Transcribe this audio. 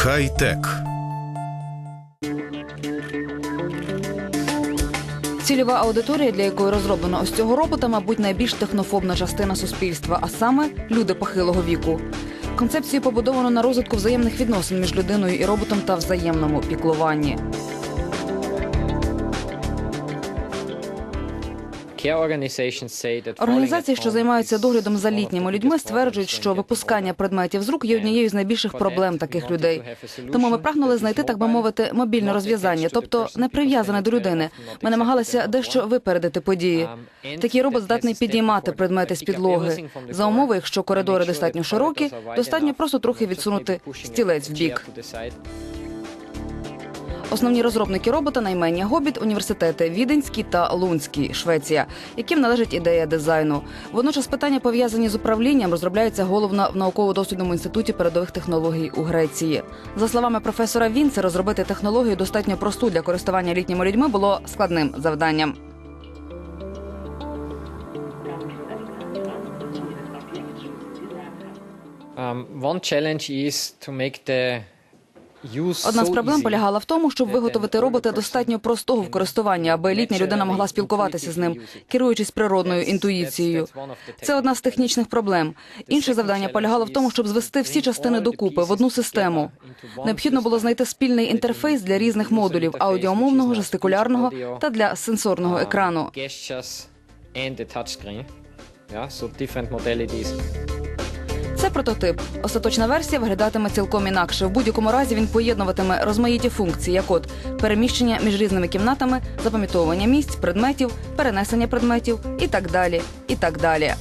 Хай-тек. Цільова аудиторія, для якої розроблено ось цього робота, мабуть, найбільш технофобна частина суспільства, а саме люди похилого віку. Концепцію побудовано на розвитку взаємних відносин між людиною і роботом та взаємному піклуванні. Організації, що займаються доглядом за літніми людьми, стверджують, що випускання предметів з рук є однією з найбільших проблем таких людей. Тому ми прагнули знайти, так би мовити, мобільне розв'язання, тобто не прив'язане до людини. Ми намагалися дещо випередити події. Такий робот здатний підіймати предмети з підлоги. За умови, якщо коридори достатньо широкі, достатньо просто трохи відсунути стілець в бік. Основні розробники робота наймення Гобіт, університети Віденський та Лунський, Швеція, яким належить ідея дизайну. Водночас питання пов'язані з управлінням розробляються головно в науково-дослідному інституті передових технологій у Греції. За словами професора Вінце, розробити технологію достатньо просту для користування літніми людьми було складним завданням. Одна з проблем полягала в тому, щоб виготовити робота достатньо простого в користуванні, аби літня людина могла спілкуватися з ним, керуючись природною інтуїцією. Це одна з технічних проблем. Інше завдання полягало в тому, щоб звести всі частини докупи в одну систему. Необхідно було знайти спільний інтерфейс для різних модулів аудіомовного, жестикулярного та для сенсорного екрану. Це прототип. Остаточна версія виглядатиме цілком інакше. В будь-якому разі він поєднуватиме розмаїті функції, як от переміщення між різними кімнатами, запам'ятовування місць, предметів, перенесення предметів і так далі. І так далі.